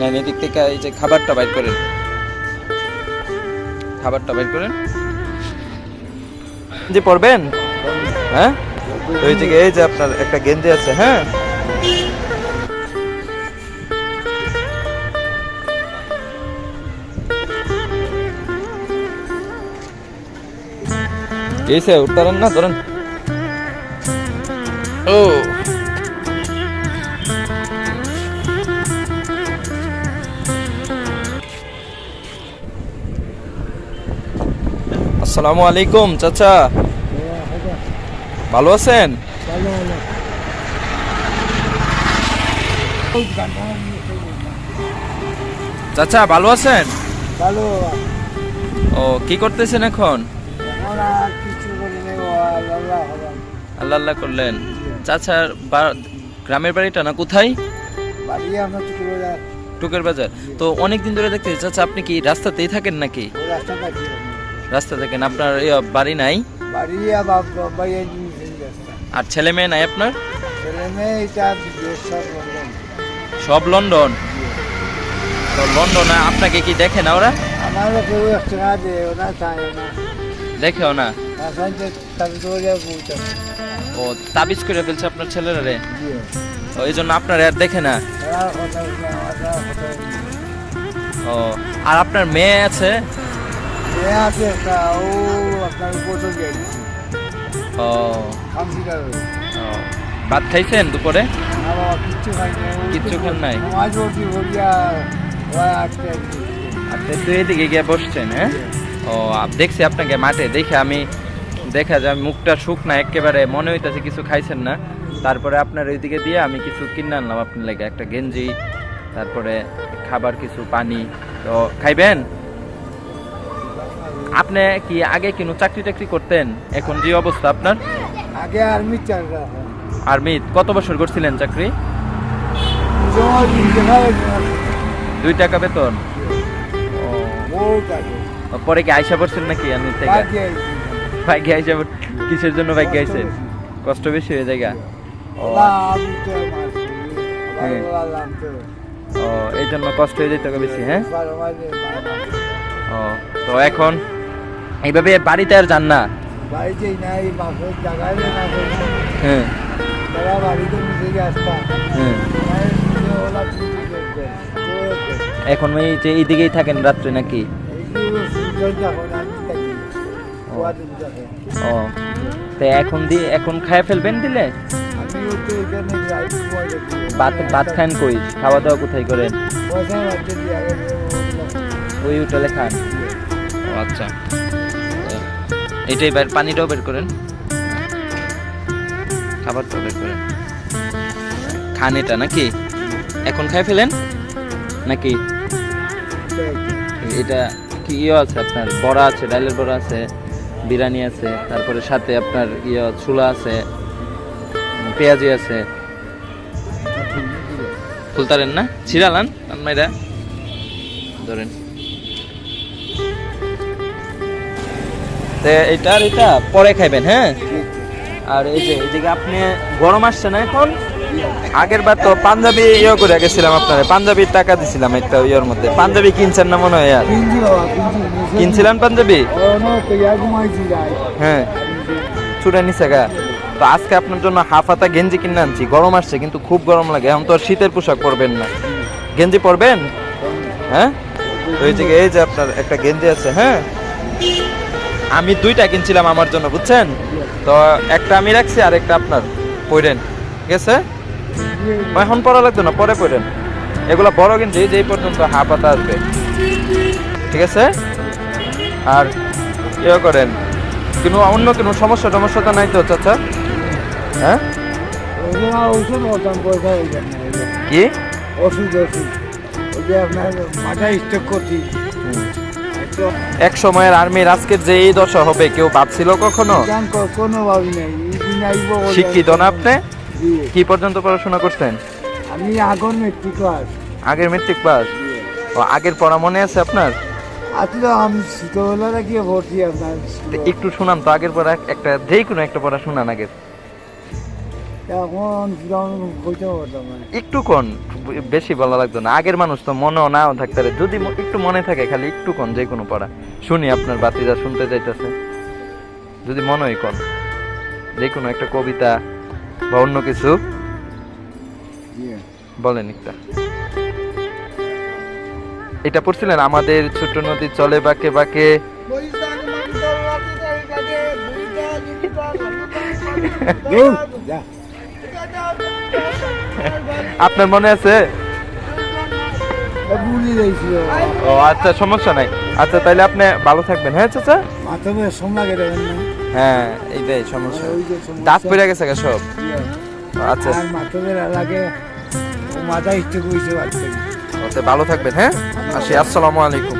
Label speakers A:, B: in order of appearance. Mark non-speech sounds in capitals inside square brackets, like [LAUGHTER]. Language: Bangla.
A: নেন এদিক থেকে এই যে খাবারটা বাইর করেন। খাবারটা বাইর করেন। যে পড়বেন? হ্যাঁ? তো এই যে এই যে আপনার একটা গেঞ্জি আছে হ্যাঁ? এসে উঠতারেন না ধরেন। ও আসসালামু আলাইকুম চাচা। ভালো আছেন? চাচা ভালো আছেন?
B: ভালো।
A: ও কি করতেছেন এখন?
B: আল্লাহ
A: আল্লাহ করলেন। চাচার গ্রামের বাড়িটা না কোথায়? টুকের বাজার। তো অনেক দিন ধরে দেখতে চাচা আপনি কি রাস্তাতেই থাকেন নাকি? রাস্তা থাকেন আপনার ইয়া, বাড়ি নাই?
B: বাড়ি আর
A: ছেলে মেয়ে নাই আপনার?
B: ছেলে মেয়ে এটা সব লন্ডন।
A: লন্ডন? তো লন্ডনে আপনাকে কি দেখে না ওরা?
B: আমারও কেউ একটা না দে ওরা চায় না।
A: দেখেও না? ও তাবিজ করে ফেলছে আপনার ছেলেরা রে?
B: দিয়ে
A: ও এই জন্য আপনার আর দেখে না? ও আর আপনার মেয়ে আছে?
B: মেয়ে আছে একটা ও আপনার।
A: ভাত খাইছেন দুপুরে?
B: না বাবা কিচ্ছু খাই না
A: কিচ্ছু খান নাই?
B: আটকে
A: আচ্ছা এদিকে গিয়ে বসছেন হ্যাঁ? ও দেখছি আপনাকে মাঠে দেখে আমি দেখা যায় মুখটা শুকনা একেবারে মনে হইতাছে কিছু খাইছেন না। তারপরে আপনার ওইদিকে দিয়ে আমি কিছু কিনে আনলাম আপনার লাগে একটা গেঞ্জি তারপরে খাবার কিছু পানি। তো খাইবেন? আপনি কি আগে কিনু চাকরি টাকরি করতেন? এখন যে অবস্থা আপনার?
B: আগে আর্মি চাল
A: আর্মি কত বছর করছিলেন চাকরি? দুই টাকা বেতন। পরে কি আইসা পড়ছেন নাকি? আমি থেকে ভাগ্যে আইসা কিসের জন্য ভাগ্যে আইছেন? কষ্ট বেশি হয়ে
B: মাছ
A: হ্যাঁ। ও এই জন্য কষ্ট হয়ে যেত বেশি হ্যাঁ? ও তো এখন? এইভাবে বাড়িতে আর যান না?
B: বাড়িতে নাই মাছের জায়গায় না
A: হ্যাঁ।
B: তারা বাড়িতে মিশে আসতাম
A: হ্যাঁ।
B: ওলা চিন্তা করতে
A: এখন এই যে এইদিকেই থাকেন রাত্রে নাকি? ও তো এখন দিয়ে এখন খায় ফেলবেন দিলে?
B: এখানে।
A: ভাত ভাত খান কই? খাওয়া দাওয়া কোথায় করেন? ওই হোটেলে খান। আচ্ছা। এটাই বের পানিটাও বের করেন। খাবারটাও বের করেন। খান এটা নাকি? এখন খাই ফেলেন? নাকি? এটা কি ইয়ে আছে আপনার? বড়া আছে ডালের বড়া আছে, বিরিয়ানি আছে, তারপরে সাথে আপনার ইয়ে ছোলা আছে, পেঁয়াজি আছে। ফুলতারেন না? ছিড়ালান আপনারা ধরেন। তে এটা আর এটা পরে খাইবেন হ্যাঁ? আর এই যে এইদিকে আপনি গরম আসছে না এখন? আগের বার তো পাঞ্জাবি ইয়ে করে গেছিলাম আপনার, পাঞ্জাবির টাকা দিছিলাম একটা ইয়ের মধ্যে। পাঞ্জাবি কিনছেন না মনে হয় আর? কিনছিলেন পাঞ্জাবি? হ্যাঁ। ছুটে নিছে গা। তো আজকে আপনার জন্য হাফ হাতা গেঞ্জি কিনে আনছি। গরম আসছে, কিন্তু খুব গরম লাগে। এখন তো শীতের পোশাক পরবেন না। গেঞ্জি পরবেন? হ্যাঁ? এই যে এই যে আপনার একটা গেঞ্জি আছে হ্যাঁ? আমি দুইটা কিনছিলাম আমার জন্য বুঝছেন? তো একটা আমি রাখছি আর একটা আপনার। পরেন ঠিক আছে এখন পরা লাগতো না পরে পরেন এগুলো বড় গেঞ্জি যেই পর্যন্ত হাফ পাতা আসবে। ঠিক আছে? আর ইয়ে করেন কোনো অন্য কোনো সমস্যা টমস্যা তো নাই তো চাচা? হ্যাঁ?
B: হয়ে
A: কি?
B: ওষুধ ওষুধ। ওই যে আপনার মাথা স্ট্রোক করছি। তো
A: এক সময়ের আর্মির আজকের যে এই দশা হবে কেউ ভাবছিল কখনো?
B: কোনো ভাবি নাই
A: শিক্ষিত না আপনি? কি পর্যন্ত পড়াশোনা করছেন?
B: আমি আগর মেট্রিক ক্লাস
A: আগের মেট্রিক পাস ও আগের পড়া মনে আছে আপনার?
B: আসলে আমি ছোটবেলা গিয়ে ভর্তি আপনার
A: একটু শুনান তো আগের পড়া একটা যেই কোনো একটা পড়া শুনান আগের।
B: এখন
A: একটু কোন? বেশি বলা লাগতো না। আগের মানুষ তো মনেও নাও থাকতে পারে। যদি একটু মনে থাকে খালি একটু কোন যে কোনো পড়া। শুনি আপনার বাতিজা শুনতে চাইতেছে। যদি মনে হয় যে কোনো একটা কবিতা বা অন্য কিছু। বলেন একটা। এটা পড়ছিলেন? আমাদের ছোট নদী চলে বাঁকে বাঁকে। [LAUGHS]
B: যা।
A: আপনার মনে আছে?
B: যাইছিল
A: ও। আচ্ছা সমস্যা নাই। আচ্ছা তাহলে আপনি ভালো থাকবেন হ্যাঁ চাচা? হ্যাঁ এইটাই সমস্যা। দাঁত পড়ে গেছে গা সব? আচ্ছা।
B: মাথা
A: ভালো থাকবেন হ্যাঁ? আসি আসসালামু আলাইকুম।